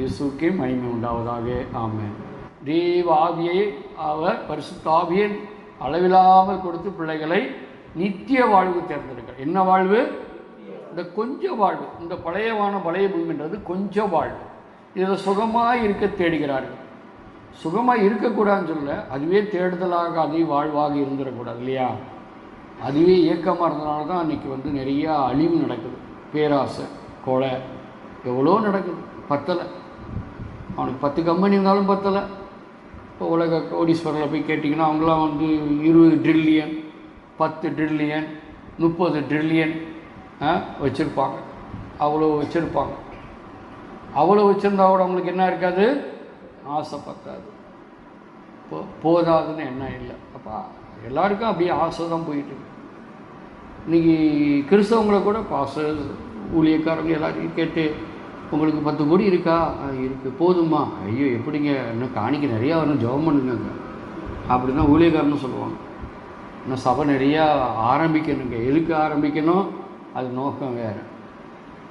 இயேசுக்கே மகிமை உண்டாவதாக. ஆமேன். தேவாவியை அவர் பரிசுத்தாவியின் அளவில்லாமல் கொடுத்து பிள்ளைகளை நித்திய வாழ்வு தேர்ந்தெடுக்கிறார் என்ன வாழ்வு? இந்த கொஞ்ச வாழ்வு. இந்த பழையவான பழைய பூமின்றது கொஞ்ச வாழ்வு. இதில் சுகமாக இருக்க தேடுகிறார்கள். சுகமாக இருக்கக்கூடாதுன்னு சொல்ல அதுவே தேடுதலாக அதே வாழ்வாக இருந்துடக்கூடாது இல்லையா? அதுவே இயக்கமாக இருந்தனால தான் அன்றைக்கி வந்து நிறையா அழிவு நடக்குது. பேராசை கொலை எவ்வளோ நடக்குது. பத்தலை. அவனுக்கு பத்து கம்பெனி இருந்தாலும் பத்தலை. இப்போ உலக கோடீஸ்வரில் போய் கேட்டிங்கன்னா அவங்களாம் வந்து இருபது ட்ரில்லியன் பத்து ட்ரில்லியன் முப்பது ட்ரில்லியன் வச்சுருப்பாங்க. அவ்வளோ வச்சுருப்பாங்க. அவ்வளோ வச்சுருந்தா கூட அவங்களுக்கு என்ன இருக்காது? ஆசை பத்தாது போ போதாதுன்னு என்ன இல்லை. அப்போ எல்லாருக்கும் அப்படியே ஆசை தான் போயிட்டு இன்றைக்கி கிறிஸ்தவங்களை கூட பாச ஊழியக்காரங்க எல்லாரையும் கேட்டு உங்களுக்கு பத்து கோடி இருக்கா? இருக்குது இருக்கு. போதுமா ஐயோ எப்படிங்க? இன்னும் காணிக்க நிறையா வரணும். ஜெபம் பண்ணுங்க. அப்படி தான் ஊழியக்காரன்னு சொல்லுவாங்க. இன்னும் சபை நிறையா ஆரம்பிக்கணுங்க. எதுக்கு ஆரம்பிக்கணும்? அது நோக்கம் வேறு.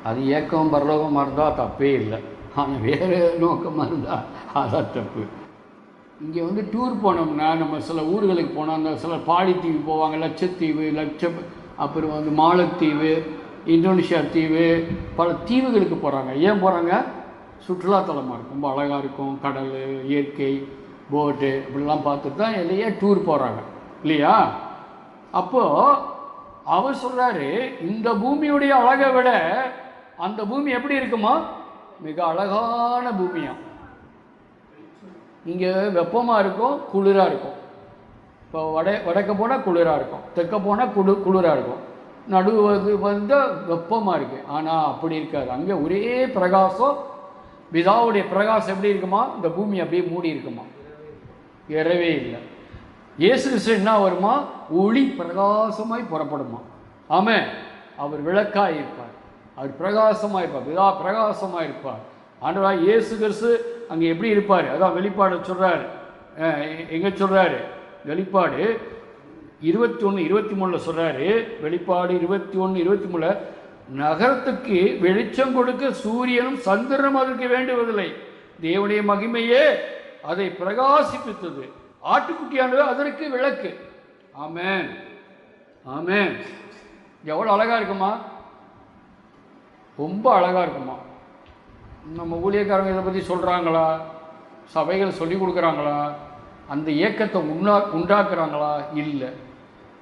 அது ஏக்கம் பரலோகமாக இருந்தால் தப்பே இல்லை. ஆனால் வேறு நோக்கமாக இருந்தால் அதான் தப்பு. இங்கே வந்து டூர் போனோம்னா நம்ம சில ஊர்களுக்கு போனோம் அந்த சில பாடித்தீவு போவாங்க. லட்சத்தீவு லட்சம் அப்புறம் வந்து மாலத்தீவு இந்தோனேஷியா தீவு பல தீவுகளுக்கு போகிறாங்க ஏன் போகிறாங்க சுற்றுலாத்தலமாக இருக்கும். ரொம்ப அழகாக இருக்கும். கடல் இயற்கை போட்டு இப்படிலாம் பார்த்துட்டு தான் இல்லையா டூர் போகிறாங்க இல்லையா? அப்போது அவர் சொல்கிறாரு இந்த பூமியுடைய அழகை விட அந்த பூமி எப்படி இருக்குமா? மிக அழகான பூமியாம் இங்கே வெப்பமாக இருக்கும் குளிராக இருக்கும். இப்போ வட வடக்க போனால் குளிராக இருக்கும். தெற்க போனால் குளு குளிராக இருக்கும். நடுவது வந்து வெப்பமாக இருக்குது ஆனால் அப்படி இருக்காது. அங்கே ஒரே பிரகாசம் பிதாவுடைய பிரகாசம் எப்படி இருக்குமா? இந்த பூமி அப்படியே மூடி இருக்குமா? இறவே இல்லை. இயேசு கிறிஸ்து என்ன வருமா ஒளி பிரகாசமாய் புறப்படுமா? ஆமாம் அவர் விளக்காக இருப்பார். அவர் பிரகாசமாக இருப்பார். பிதா பிரகாசமாக இருப்பார். ஆண்டவா இயேசு கிறிஸ்து அங்கே எப்படி இருப்பார்? அதான் வெளிப்பாடு சொல்கிறாரு எங்கே சொல்கிறாரு வெளிப்பாடு இருபத்தி ஒன்று இருபத்தி மூணில் சொல்கிறாரு வெளிப்பாடு இருபத்தி ஒன்று இருபத்தி மூணில் நகரத்துக்கு வெளிச்சம் கொடுக்க சூரியனும் சந்திரனும் அதற்கு வேண்டுவதில்லை. தேவனுடைய மகிமையே அதை பிரகாசிப்பித்தது. ஆட்டுக்குட்டியானது அதற்கு விளக்கு. ஆமேன். ஆமேன். எவ்வளோ அழகாக இருக்குமா? ரொம்ப அழகாக இருக்குமா? நம்ம ஊழியக்காரங்க இதை பற்றி சொல்கிறாங்களா சபைகள் சொல்லி கொடுக்குறாங்களா? அந்த இயக்கத்தை உண்டா உண்டாக்குறாங்களா? இல்லை.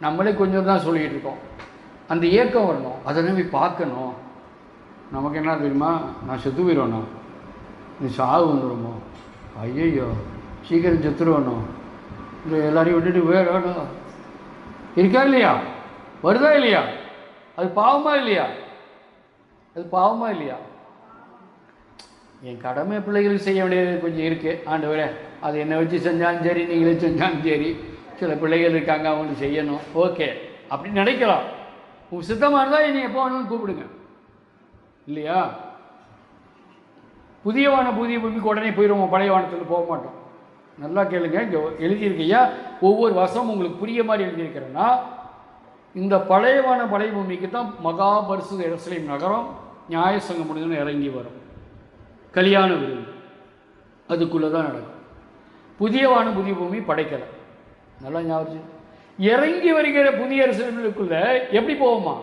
நம்மளே கொஞ்சம் தான் சொல்லிகிட்டு இருக்கோம். அந்த இயக்கம் வரணும். அதை நம்பி பார்க்கணும். நமக்கு என்ன தெரியுமா? நான் செத்து போயிடுவேண்ணா நீ சாவு வந்துடுமோ? ஐயையோ சீக்கிரம் செத்துருவேணும் இந்த எல்லாரையும் விட்டுட்டு வேணும் இருக்கா இல்லையா? வருதா இல்லையா? அது பாவமா இல்லையா? அது பாவமா இல்லையா? என் கடமை பிள்ளைகளுக்கு செய்ய வேண்டியது கொஞ்சம் இருக்குது ஆண்டவரே அது என்னை வச்சு செஞ்சாலும் சரி நீங்களே செஞ்சாலும் சரி. சில பிள்ளைகள் இருக்காங்க அவங்களுக்கு செய்யணும். ஓகே. அப்படி நினைக்கலாம். உங்கள் சித்தமாக இருந்தால் என்னை எப்போ வேணும்னு கூப்பிடுங்க. இல்லையா? புதிய வான புதிய பூமிக்கு உடனே போயிடுவோம் பழைய வானத்துக்கு போக மாட்டோம். நல்லா கேளுங்க. இங்கே எழுதியிருக்கையா ஒவ்வொரு வருஷமும் உங்களுக்கு புரிய மாதிரி எழுதியிருக்கிறேன்னா இந்த பழையவான பழைய பூமிக்கு தான் மகா பரிசு எருசலேம் நகரம் நியாயசங்கம் முடிஞ்சோன்னு இறங்கி வரும். கல்யாண விருந்து. அதுக்குள்ளே தான் நடக்கும். புதிய வானம் புதிய பூமி படைக்கலை. நல்லா ஞாபகம் இறங்கி வருகிற புதிய அரசுக்குள்ள எப்படி போவோமா?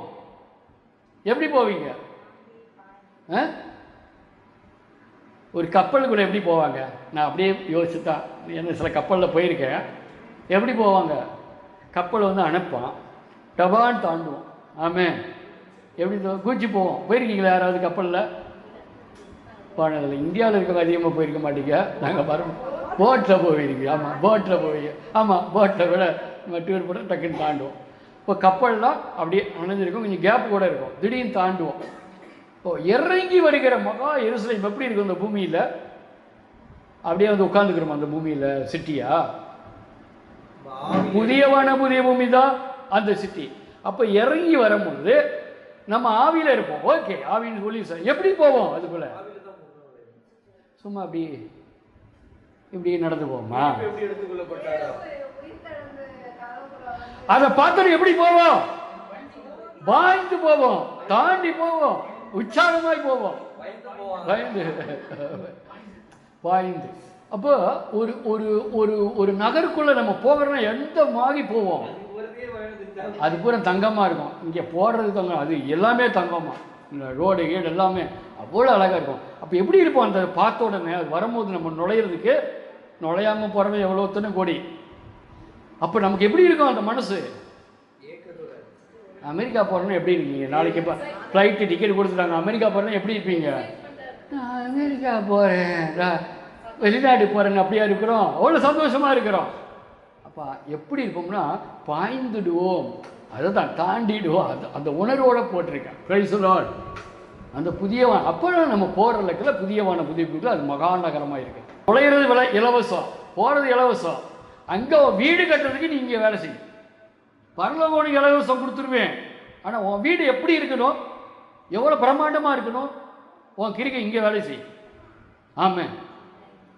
எப்படி போவீங்க? ஆ? ஒரு கப்பலுக்குள்ள எப்படி போவாங்க? நான் அப்படியே யோசிச்சுதான் என்ன சில கப்பலில் போயிருக்கேன். எப்படி போவாங்க? கப்பலை வந்து அனுப்பான் டபான் தாண்டுவோம். ஆமே எப்படி தோ- கூச்சி போவோம். போயிருக்கீங்களா யாராவது கப்பலில்? போனதில்லை. இந்தியாவில் இருக்கவங்க அதிகமாக போயிருக்க மாட்டீங்க. நாங்கள் வரோம் போட்டில் போவீங்க ஆமாம் போட்டில் போவீங்க ஆமாம் போட்டில் கூட நம்ம டூர் போட டக்குன்னு தாண்டுவோம். இப்போ கப்பல்லாம் அப்படியே அணைஞ்சிருக்கும். கொஞ்சம் கேப் கூட இருக்கும். திடீர்னு தாண்டுவோம். ஓ இறங்கி வருகிற மகா எருசலேம் எப்படி இருக்கும் இந்த பூமியில்? அப்படியே வந்து உட்காந்துக்கிறோம் அந்த பூமியில் சிட்டியா? புதியவான புதிய பூமி தான் அந்த சிட்டி. அப்போ இறங்கி வரும்போது நம்ம ஆவியில் இருப்போம். ஓகே ஆவின்னு சொல்லி சார் எப்படி போவோம் அதுக்குள்ள? சும்மா அப்படி இப்படி நடந்து எடுத்துக்கொள்ளப்பட்டாரோ? அதை பார்த்துட்டு எப்படி போவோம்? பாய்ந்து போவோம் தாண்டி போவோம் உற்சாகமாய் போவோம். பயந்து பயந்து. அப்போ ஒரு ஒரு ஒரு ஒரு நகருக்குள்ளே நம்ம போகிறோம்னா எந்த மாதிரி போவோம்? அது பூரா தங்கமாக இருக்கும். இங்கே போடுறது தங்கம் அது எல்லாமே தங்கமாக ரோடு கீடு எல்லாமே அவ்வளோ அழகாக இருக்கும். அப்போ எப்படி இருப்போம்? அந்த பார்த்த உடனே அது வரும்போது நம்ம நுழையிறதுக்கு நுழையாமல் போகிறவன் எவ்வளோ கோடி? அப்போ நமக்கு எப்படி இருக்கும் அந்த மனசு? அமெரிக்கா போகிறோன்னா எப்படி இருக்கீங்க? நாளைக்கு இப்போ ஃப்ளைட்டு டிக்கெட் கொடுத்துட்டாங்க. அமெரிக்கா போகிறோன்னா எப்படி இருப்பீங்க? நான் அமெரிக்கா போகிறேன் வெளிநாடு போகிறேன்னு அப்படியா இருக்கிறோம்? அவ்வளோ சந்தோஷமாக இருக்கிறோம். அப்போ எப்படி இருப்போம்னா பாய்ந்துடுவோம். அதை தான் தாண்டிடுவோம். அது அந்த உணர்வோட போட்டிருக்கேன். பிரைஸ் லார்ட் அந்த புதியவான் அப்போ நம்ம போகிற லக்கில் புதியவான புதிய புது அது மகாநகரமாக இருக்குது நுழையிறது விலை இலவசம் போகிறது இலவசம். அங்கே வீடு கட்டுறதுக்கு நீ இங்கே வேலை செய்யும் பரலகோடி இலவசம் கொடுத்துருவேன். ஆனால் உன் வீடு எப்படி இருக்கணும்? எவ்வளோ பிரம்மாண்டமாக இருக்கணும்? உன் கிரிக்கை இங்கே வேலை செய் ஆமாம்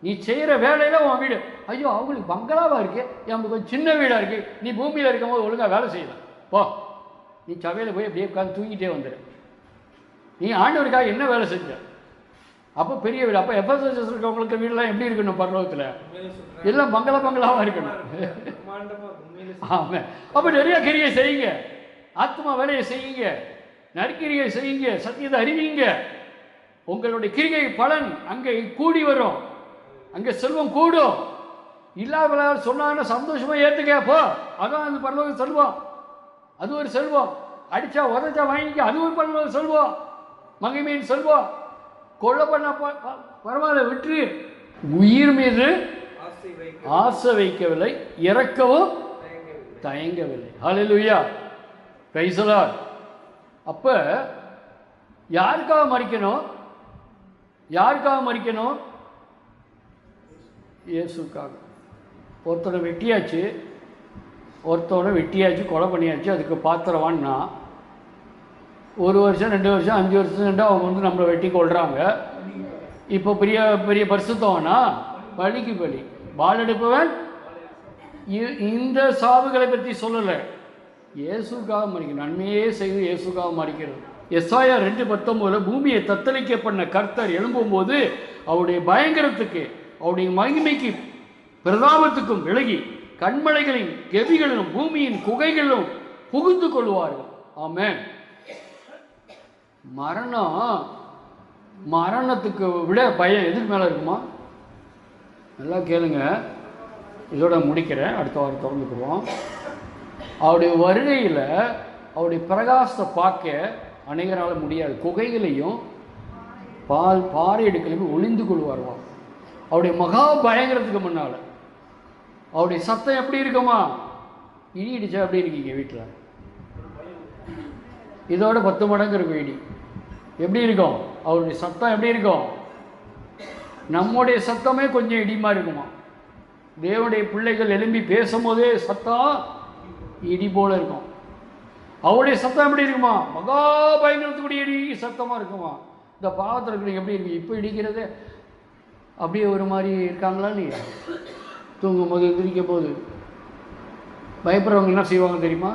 நீ செய்கிற வேலையில் உன் வீடு. ஐயோ அவங்களுக்கு பங்களாவாக இருக்கு? எனக்கு கொஞ்சம் சின்ன வீடாக இருக்குது நீ பூமியில் இருக்கும்போது ஒழுங்காக வேலை செய்யலாம் போ. நீ சபையில் போய் அப்படியே உட்காந்து தூங்கிட்டே வந்துடு நீ ஆண்டவருக்காக என்ன வேலை செஞ்ச? அப்போ பெரிய வீடு. அப்போ எஃப்எஸ்எஸ் இருக்கவங்களுக்கு வீடெல்லாம் எப்படி இருக்கணும் பரலோகத்தில்? எல்லாம் பங்களா பங்களாவாக இருக்கணும். ஆமாம் அப்போ நிறைய கிரியை செய்யுங்க. ஆத்மா வேலையை செய்யுங்க. நற்கிரியை செய்யுங்க. சத்தியத்தை அறிவிங்க. உங்களுடைய கிரிகை பலன் அங்கே கூடி வரும். அங்கே செல்வம் கூடும். இல்லாத சொன்னாங்கன்னா சந்தோஷமா ஏற்றுக்க போ. அதான் அந்த பரலோக செல்வம். அது ஒரு செல்வம். அடிச்சா உதச்சா வாங்கிக்க. அது ஒரு பரலோக செல்வம். மகிமையின் செல்வம். கொலை பண்ண பரவாயில்ல விட்டு உயிர் மீது ஆசை வைக்கவில்லை இறக்கவும் தயங்கவில்லை. தயங்கவில்லை கைசலா அப்போ யாருக்காக மறிக்கணும்? யாருக்காக மறிக்கணும்? இயேசுக்காக. ஒருத்தனை வெட்டியாச்சு ஒருத்தவனை வெட்டியாச்சு கொலை பண்ணியாச்சு அதுக்கு பாத்திரவான்னா ஒரு வருஷம் ரெண்டு வருஷம் அஞ்சு வருஷம் ரெண்டு அவங்க வந்து நம்மளை வெட்டி கொள்கிறாங்க இப்போ பெரிய பெரிய பரிசுத்தவனா? பலிக்கு பலி. பால் எடுப்பவன்? இ- இந்த சாவுகளை பற்றி சொல்லலை. இயேசுக்காக மறிக்கணும் நன்மையே செய்து இயேசுக்காக மறிக்கிறது எஸ்ஆயா ரெண்டு பத்தொம்போதில் பூமியை தத்தளிக்க பண்ண கர்த்தர் எழும்பும்போது அவருடைய பயங்கரத்துக்கு அவருடைய மகிமைக்கு பிரதாபத்துக்கும் விலகி கண்மலைகளின் கெவிகளிலும் பூமியின் குகைகளிலும் புகுந்து கொள்வார்கள். ஆமேன். மரணம் மரணத்துக்கு விட பயம் எதுக்கு மேலே இருக்குமா? நல்லா கேளுங்க. இதோட முடிக்கிறேன். அடுத்த வாரம் திறந்துக்குவோம் அவருடைய வருகையில் அவருடைய பிரகாசத்தை பார்க்க அநேகரால் முடியாது. குகைகளையும் பால் பாறை எடுக்கலையும் ஒளிந்து கொள்வார்வாம் அவருடைய மகா பயங்கரத்துக்கு முன்னால். அவருடைய சத்தம் எப்படி இருக்குமா? இடி இடிச்சா எப்படி இருக்கீங்க வீட்டில்? இதோட பத்து மடங்கு இருக்கும் இடி எப்படி இருக்கும்? அவருடைய சத்தம் எப்படி இருக்கும்? நம்முடைய சத்தமே கொஞ்சம் இடிமா இருக்குமா? தேவனுடைய பிள்ளைகள் எழும்பி பேசும்போதே சத்தம் இடி போல இருக்கும். அவருடைய சத்தம் எப்படி இருக்குமா? மகா பயங்கரத்துக்குரிய இடி சத்தமாக இருக்குமா? இந்த பாவத்தில் இருக்கிற எப்படி இருக்கு? இப்போ இடிக்கிறது அப்படியே ஒரு மாதிரி இருக்காங்களா நீ தூங்கும் போது எந்திரிக்கும் போது பயப்படுறவங்க என்ன செய்வாங்க தெரியுமா?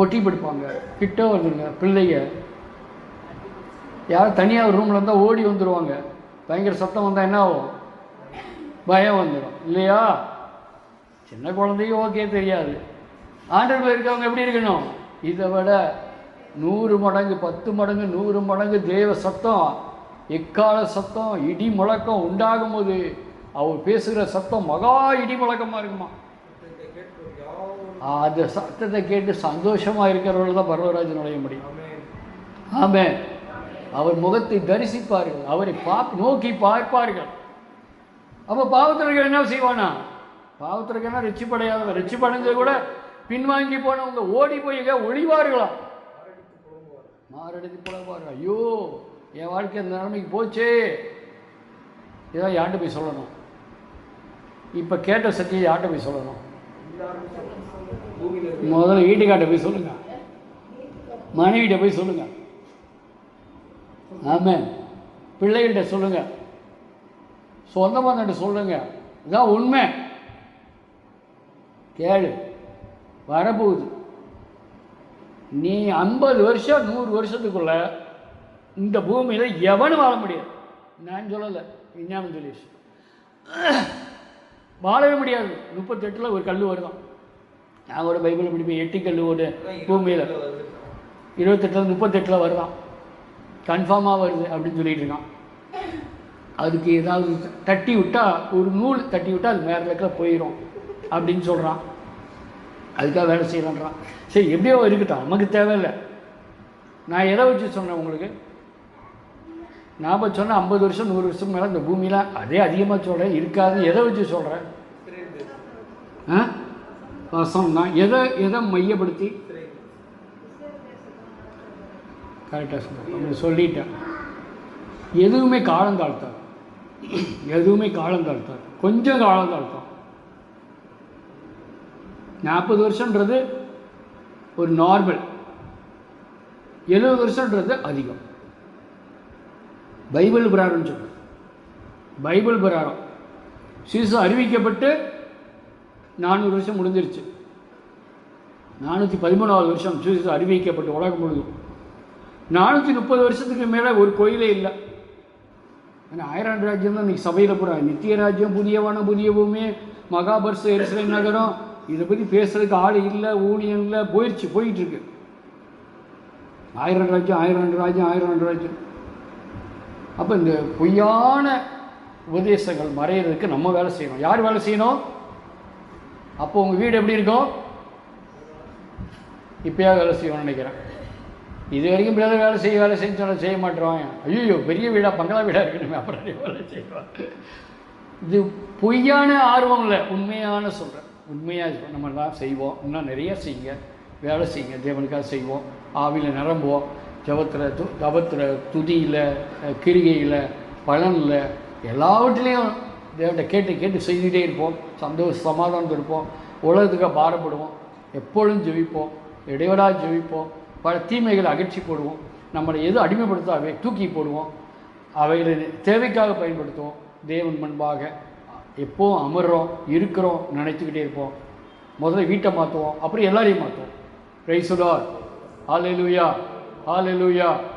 ஒட்டி பிடிப்பாங்க கிட்ட வருதுங்க பிள்ளைங்க யாரும் தனியாக ஒரு ரூமில் இருந்தால் ஓடி வந்துடுவாங்க பயங்கர சத்தம் வந்தால் என்ன ஆகும்? பயம் வந்துடும் இல்லையா? சின்ன குழந்தையும் ஓகே தெரியாது. ஆண்டர் இருக்கவங்க எப்படி இருக்கணும்? இதை விட நூறு மடங்கு பத்து மடங்கு நூறு மடங்கு தேவ சத்தம் எக்கால சத்தம் இடி முழக்கம் உண்டாகும் போது அவர் பேசுகிற சத்தம் மகா இடி முழக்கமாக இருக்குமா? அந்த சத்தத்தை கேட்டு சந்தோஷமாக இருக்கிறவர்கள் தான் பரவராஜ் நுழைய முடியும் ஆமே அவர் முகத்தை தரிசிப்பார்கள் அவரை பா நோக்கி பார்ப்பார்கள் அப்போ பாவத்திற்கு என்ன செய்வானா பாவத்திற்கு என்ன ரிச்சிப்படையாதவங்க ரிச்சிப்படைஞ்சது கூட பின்வாங்கி போனவங்க ஓடி போய் எங்க ஒளிவார்களா மாரடித்து புலம்புவார். ஐயோ என் வாழ்க்கை இந்த நிலைமைக்கு போச்சே இதான் யார்கிட்ட போய் சொல்லணும் இப்போ கேட்ட சத்தியை யார்கிட்ட போய் சொல்லணும் முதல்ல வீட்டுக்காட்ட போய் சொல்லுங்க. மனைவிட்ட போய் சொல்லுங்க. ஆமென். பிள்ளைகள்கிட்ட சொல்லுங்க. சொந்த பந்தன்ட்ட சொல்லுங்க. இதான் உண்மை. கேளு. வரப்போகுது. நீ ஐம்பது வருஷம் நூறு வருஷத்துக்குள்ள இந்த பூமியில் எவனும் வாழ முடியாது. நான் சொல்லலை. விஞ்ஞானம் சொல்லிடுச்சு. வாழவே முடியாது. முப்பத்தெட்டில் ஒரு கல் வருதான். நான் ஒரு பைபிள் படிப்போம் எட்டு கல் ஒரு பூமியில். இருபத்தெட்டில் முப்பத்தெட்டில் வருதான். கன்ஃபார்மாக வருது அப்படின்னு சொல்லிட்டு இருக்கான். அதுக்கு ஏதாவது தட்டி விட்டால் ஒரு நூல் தட்டி விட்டால் அது வேறு லெக்கில் போயிடும் அப்படின்னு சொல்கிறான் அதுக்காக வேலை செய்யலான்றான் சரி எப்படியோ இருக்கட்டும். நமக்கு தேவையில்லை. நான் எதை வச்சு சொன்னேன் உங்களுக்கு? நாம் சொன்ன ஐம்பது வருஷம் நூறு வருஷம் மேலே இந்த பூமியில் அதே அதிகமாக சொல்கிறேன் இருக்காது எதை வச்சு சொல்கிறேன் ஆ? வசம் நான் எதை எதை மையப்படுத்தி? கரெக்டாக சொல்கிறேன் சொல்லிட்டேன். எதுவுமே காலம் தாழ்த்தாது. எதுவுமே காலம் தாழ்த்தாது. கொஞ்சம் காலம் தாழ்த்தும் நாற்பது வருஷன்றது ஒரு நார்மல் எழுபது வருஷன்றது அதிகம். பைபிள் பிரகாரம்னு சொல்லுவோம் பைபிள் பிரகாரம் சீசு அறிவிக்கப்பட்டு நானூறு வருஷம் முடிஞ்சிருச்சு. நானூற்றி பதிமூணாவது வருஷம் சீசு அறிவிக்கப்பட்டு உலகம் முழுதும். நானூற்றி முப்பது வருஷத்துக்கு மேலே ஒரு கோயிலே இல்லை. ஏன்னா ஆயிரம் ராஜ்யம் தான் இன்னைக்கு சபையில் போகிறாங்க நித்திய ராஜ்யம் புதியவான புதிய பூமி மகாபர்ஸ் எரிசலை நகரம் இதை பற்றி பேசுகிறதுக்கு ஆள் இல்லை ஊழியம் இல்லை போயிடுச்சு போயிட்டுருக்கு ஆயிரம் ராஜ்யம் ஆயிரம் ரெண்டு ராஜ்யம் ஆயிரம் ரெண்டு ராஜ்யம். அப்போ இந்த பொய்யான உபதேசங்கள் மறையிறதுக்கு நம்ம வேலை செய்யணும். யார் வேலை செய்யணும்? அப்போ உங்கள் வீடு எப்படி இருக்கும்? இப்போயா வேலை செய்யணும்னு நினைக்கிறேன். இது வரைக்கும் பிள்ளை வேலை செய்ய வேலை செய்ய செய்ய மாட்டேறான் ஐயோ பெரிய வீடாக பங்களா வீடாக இருக்கணுமே அப்புறம் வேலை செய்வான் இது பொய்யான ஆர்வம் இல்லை. உண்மையான சொல்கிறேன் உண்மையாக நம்ம தான் செய்வோம். இன்னும் நிறைய செய்யுங்க. வேலை செய்யுங்க. தேவனுக்காக செய்வோம். ஆவியில் நிரம்புவோம். ஜபத்தில் து தபத்தில் துதியில் கிரிகையில் பலனில் எல்லாவற்றிலையும் தேவட்ட கேட்டு கேட்டு செய்துகிட்டே இருப்போம். சந்தோஷ சமாதானத்தில் இருப்போம். உலகத்துக்காக பாரப்படுவோம். எப்பொழுதும் ஜெபிப்போம். இடைவெளா ஜெபிப்போம். பல தீமைகளை அகற்றி போடுவோம். நம்மளை எது அடிமைப்படுத்தோ அவை தூக்கி போடுவோம். அவைகளை தேவைக்காக பயன்படுத்துவோம். தேவன் முன்பாக எப்போவும் அமர்றோம் இருக்கிறோம் நினைத்துக்கிட்டே இருப்போம். முதல்ல வீட்டை மாற்றுவோம். அப்புறம் எல்லாரையும் மாற்றுவோம். ரைசுடார் ஆலையிலுயா Hallelujah.